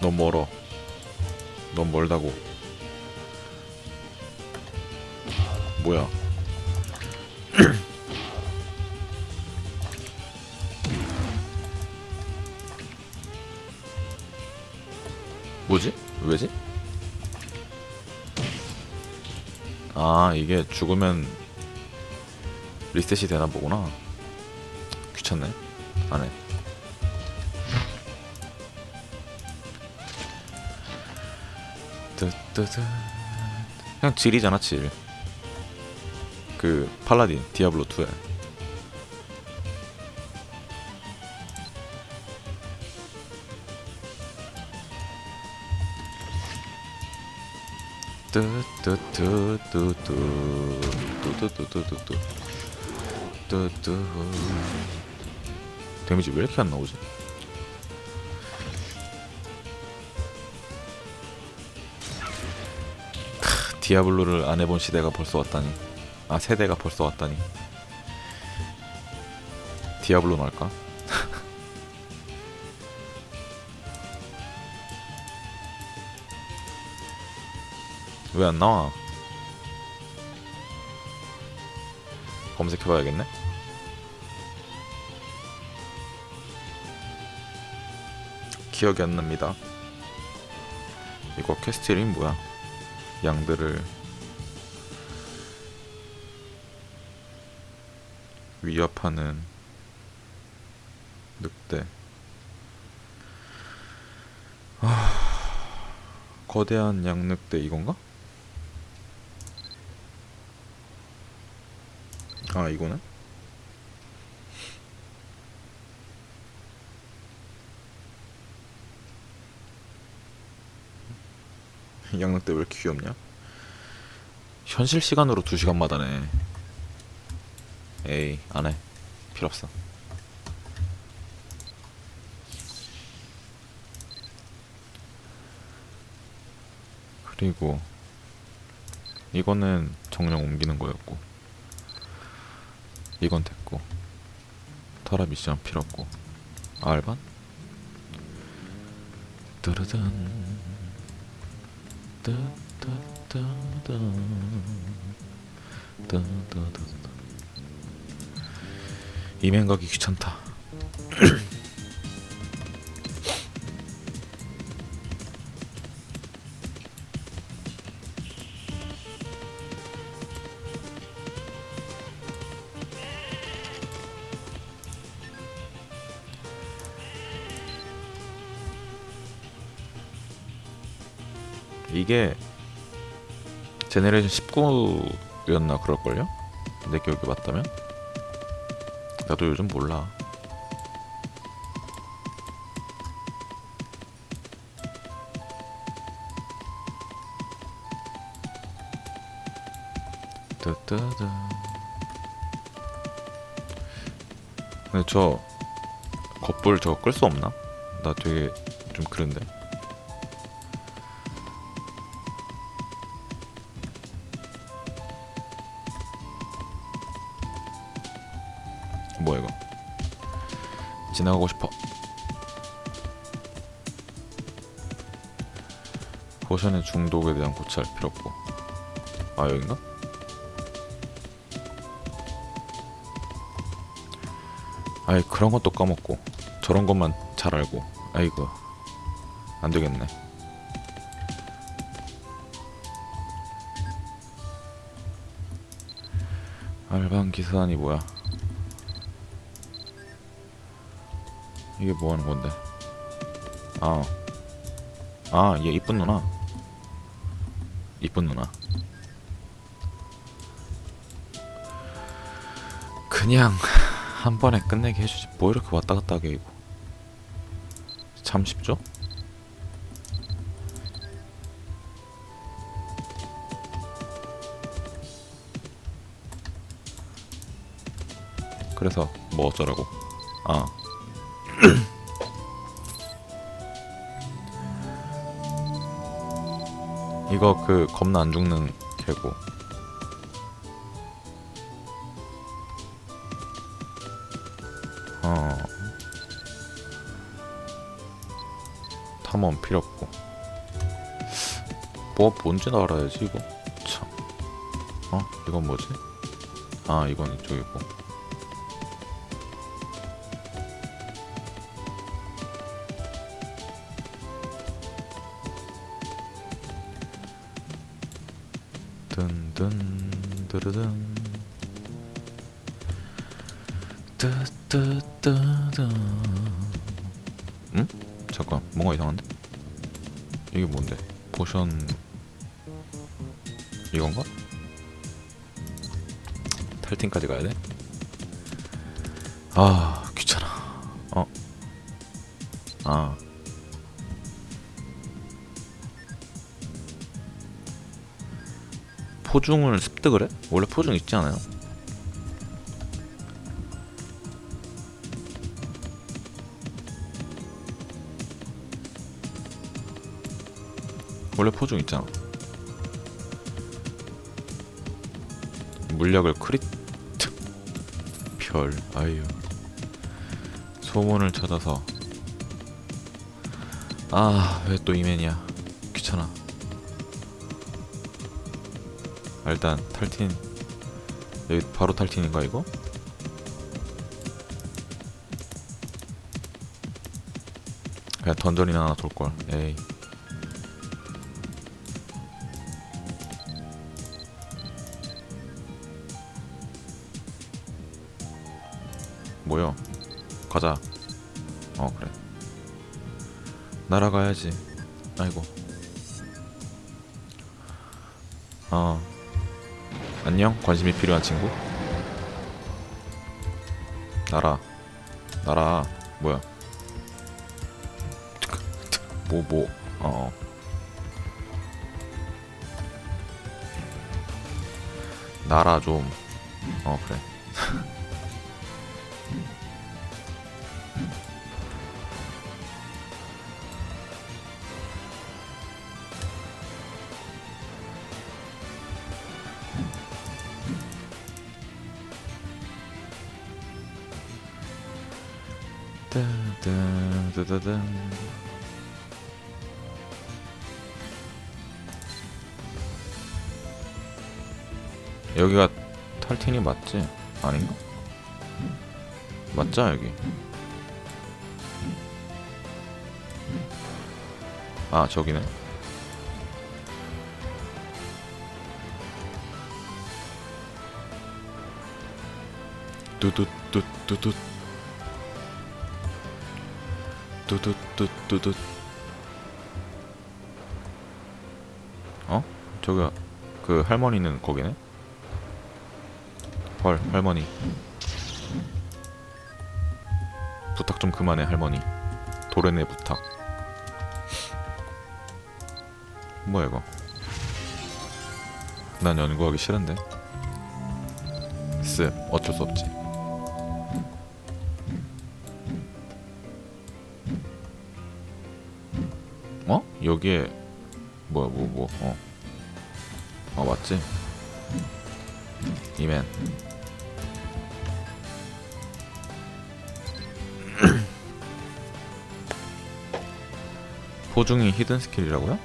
넌 멀어. 넌 멀다고. 뭐야? 뭐지? 왜지? 아 이게 죽으면 리셋이 되나 보구나. 귀찮네. 안 해. 뜨뜨뜨. 그냥 질이잖아 질. 그 팔라딘 디아블로 2에. 뜨뜨뜨뜨뜨뜨뜨뜨뜨뜨뜨뜨 뜨뜨 데미지 왜 이렇게 안 나오지? 디아블로를 안 해본 시대가 벌써 왔다니 아 세대가 벌써 왔다니 디아블로 날까? 왜 안 나와? 검색해봐야겠네. 기억이 안 납니다. 이거 퀘스트 이름이 뭐야? 양들을 위협하는 늑대. 아, 거대한 양늑대 이건가? 아 이거는? 양늑대 왜 이렇게 귀엽냐? 현실 시간으로 2시간마다네. 에이 안해. 필요 없어. 그리고 이거는 정령 옮기는 거였고 이건 됐고 터라 미션 필요 없고. 알반? 뜨르든 가기 귀찮다 이게 제네레이션 19였나 그럴걸요? 내 기억이 맞다면? 나도 요즘 몰라 뜨뜨뜨 근데 저 겉볼 저거 끌 수 없나? 나 되게 좀 그런데 나가고 싶어. 포션의 중독에 대한 고찰 필요 없고. 아 여긴가? 아이 그런 것도 까먹고. 저런 것만 잘 알고. 아이고. 안 되겠네. 알방 기사단이 뭐야 이게 뭐 하는 건데? 아. 아, 얘 이쁜 누나. 이쁜 누나. 그냥 한 번에 끝내게 해주지. 뭐 이렇게 왔다 갔다 하게 이거. 참 쉽죠? 그래서 뭐 어쩌라고? 아. 이거 그 겁나 안 죽는 개고. 어. 탐험 필요 없고. 뭐 뭔지는 알아야지 이거. 참. 어? 이건 뭐지? 아 이건 이쪽이고 든든 드르든 뜨뜨뜨든 응? 잠깐 뭔가 이상한데? 이게 뭔데? 포션 이건가? 탈팀까지 가야 돼? 아 귀찮아 어? 아 포중을 습득을 해? 원래 포중 있지 않아요? 원래 포중 있잖아. 물약을 크리트 별 아유 소문을 찾아서 아 왜 또 이맨이야 귀찮아 아, 일단 탈틴 여기 바로 탈틴인가 이거? 그냥 던전이나 하나 돌걸 에이 뭐야? 가자. 어 그래. 날아가야지. 아이고. 어. 안녕. 관심이 필요한 친구. 날아. 날아. 뭐야? 뭐 뭐. 어. 날아 좀. 어 그래. 따다다다단. 여기가 탈텐이 맞지? 아닌가? 맞자 여기 아 저기네 뚜뚜뚜뚜뚜 뚜뚜뚜뚜뚜 어? 저기가 그 할머니는 거기네? 헐 할머니. 부탁 좀 그만해 할머니. 도레네 부탁. 뭐야 이거? 난 연구하기 싫은데. 쓱 어쩔 수 없지 여기에 뭐야 뭐 뭐 어. 어 맞지? 이맨 포중이 히든 스킬이라고요?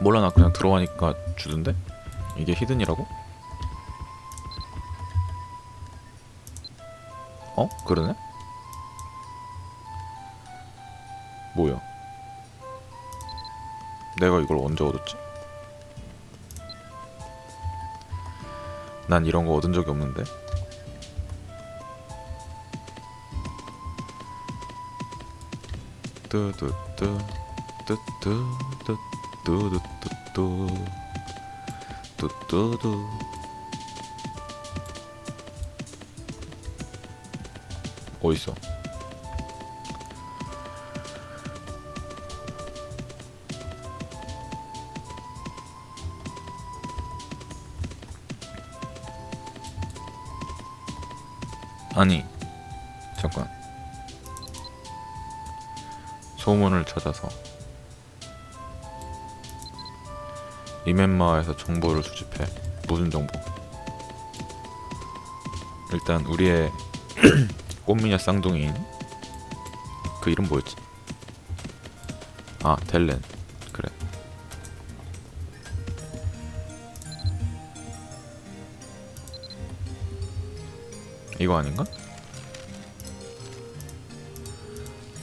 몰라 나 그냥 들어가니까 주던데? 이게 히든이라고? 어? 그러네? 뭐야? 내가 이걸 언제 얻었지? 난 이런 거 얻은 적이 없는데. 뚜뚜뚜 뚜뚜뚜 뚜뚜뚜 뚜 뚜뚜뚜 어딨어? 아니 잠깐 소문을 찾아서 이멘마에서 정보를 수집해 무슨 정보? 일단 우리의 꽃미녀 쌍둥이인 그 이름 뭐였지? 아 델렌 이거 아닌가?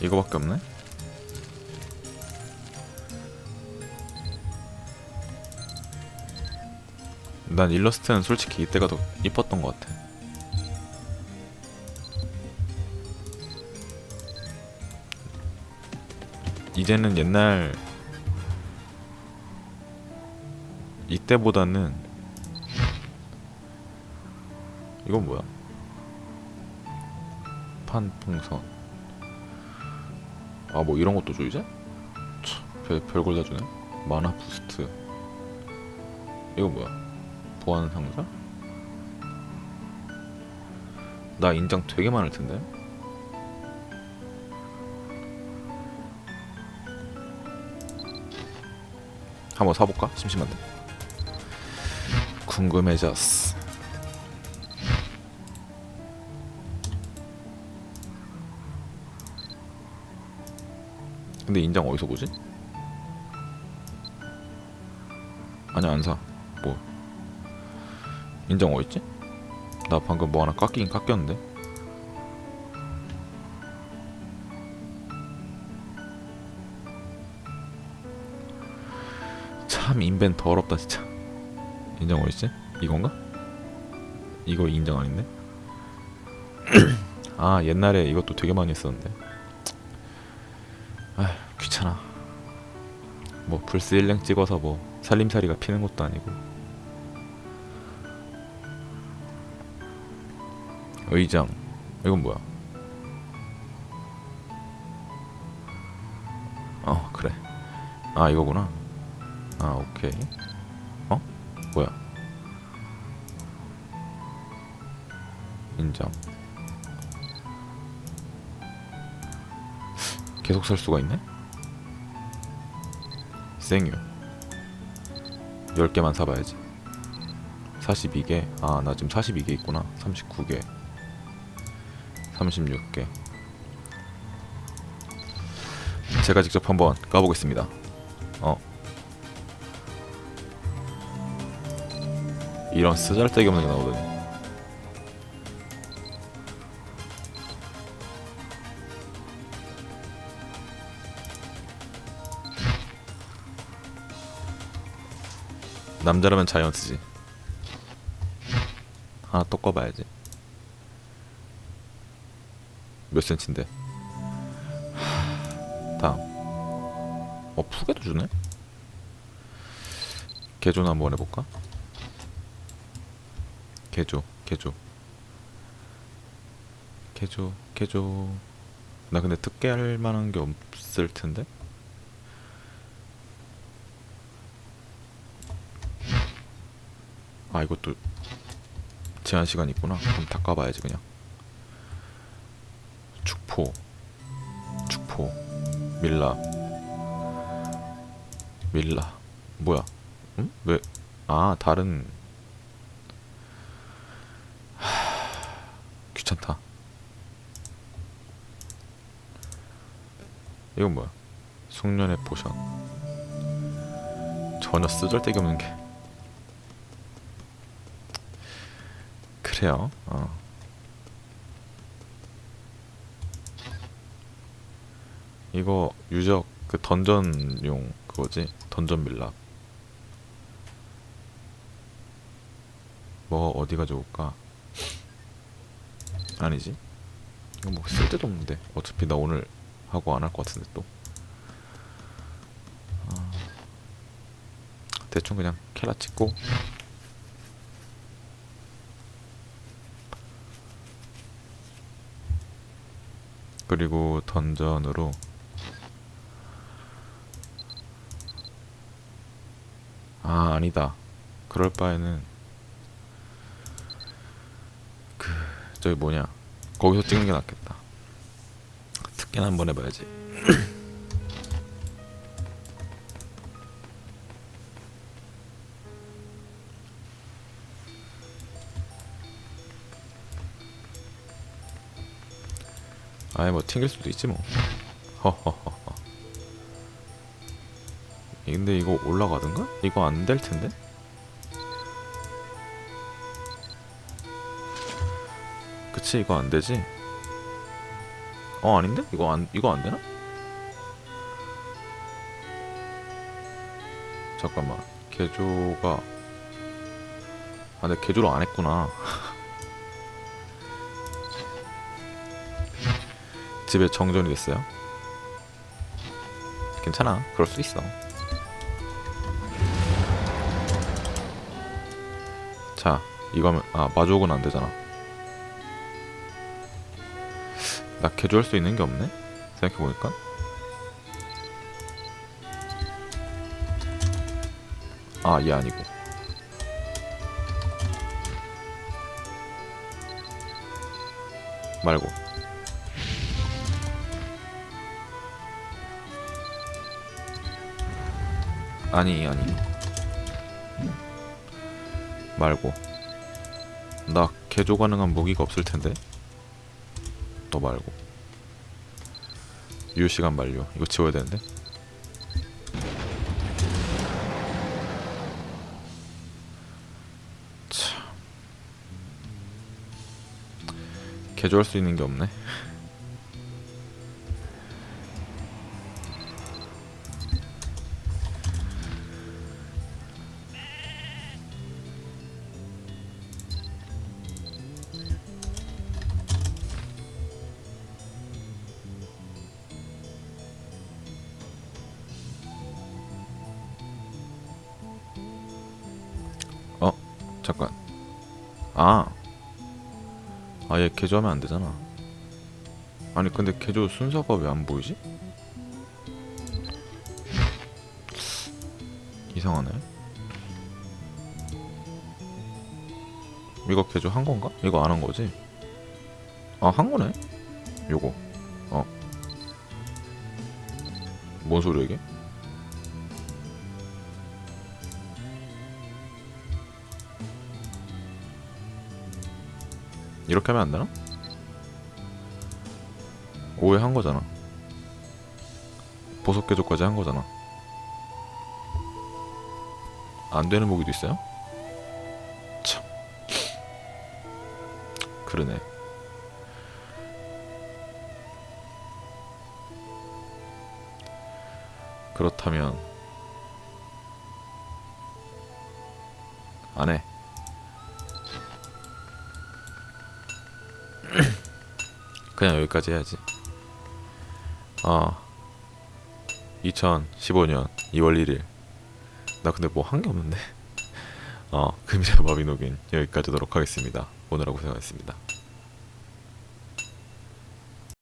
이거밖에 없네? 난 일러스트는 솔직히 이때가 더 이뻤던 것 같아 이제는 옛날 이때보다는 이건 뭐야? 판 풍선 아 뭐 이런 것도 줘 이제? 참, 별, 별걸 다 주네 만화 부스트 이거 뭐야? 보안 상자? 나 인장 되게 많을 텐데 한번 사볼까? 심심한데 궁금해졌어 근데 인장 어디서 보지? 아니 안사 뭐 인장 어딨지? 나 방금 뭐 하나 깎이긴 깎였는데 참 인벤 더럽다 진짜 인정 어딨지? 이건가? 이거 인정 아닌데? 아 옛날에 이것도 되게 많이 했었는데 뭐 불스 일랭 찍어서 뭐 살림살이가 피는 것도 아니고. 의장 이건 뭐야? 어 그래. 아 이거구나. 아 오케이. 어? 뭐야? 인정. 계속 살 수가 있네 생유. 10개만 사봐야지. 42개? 아 나 지금 42개 있구나. 39개. 36개. 제가 직접 한번 까보겠습니다. 어. 이런 쓰잘데기 없는 게 나오더니 남자라면 자이언트지. 하나 또 꺼봐야지. 몇 센치인데? 하, 다음. 어 푸게도 주네? 개조나 한번 해볼까? 개조 개조. 개조 개조. 나 근데 특게 할 만한 게 없을 텐데 아 이것도 제한 시간 있구나. 그럼 다 까봐야지 그냥. 축포. 축포. 밀라. 밀라. 뭐야? 응? 왜? 아 다른. 하... 귀찮다. 이건 뭐야? 숙련의 포션. 전혀 쓰잘데기 없는 게 그래요. 어. 이거 유적 그 던전용 그거지? 던전 밀랍. 뭐 어디가 좋을까? 아니지? 이거 뭐 쓸데도 없는데. 어차피 나 오늘 하고 안 할 것 같은데 또. 아, 대충 그냥 캐라 찍고 그리고 던전으로 아 아니다. 그럴 바에는 그 저기 뭐냐. 거기서 찍는 게 낫겠다. 특기나 한번 해봐야지 아예 뭐 튕길 수도 있지 뭐 허허허허. 근데 이거 올라가든가? 이거 안 될 텐데? 그치 이거 안 되지? 어 아닌데? 이거 안 이거 안 되나? 잠깐만 개조가 아 근데 개조를 안 했구나 집에 정전이 됐어요. 괜찮아. 그럴 수 있어. 자 이거면 아 마족은 안 되잖아. 나 개조할 수 있는 게 없네? 생각해보니까. 아 얘 아니고. 말고 아니 아니. 말고. 나 개조 가능한 무기가 없을 텐데. 또 말고. 유효 시간 만료. 이거 지워야 되는데? 참. 개조할 수 있는 게 없네 잠깐 아 아얘 개조하면 안 되잖아 아니 근데 개조 순서가 왜 안 보이지? 이상하네 이거 개조 한 건가? 이거 안 한 거지? 아 한 거네 요거 어뭔 소리야 이게? 이렇게 하면 안 되나? 오해한 거잖아. 보석 개조까지 한 거잖아. 안 되는 무기도 있어요? 참. 그러네. 그렇다면 안 해. 그냥 여기까지 해야지. 아, 2015년 2월 1일. 나 근데 뭐 한 게 없는데. 어, 금이라 마비노긴 여기까지 하도록 하겠습니다. 오늘하고 고생하셨습니다.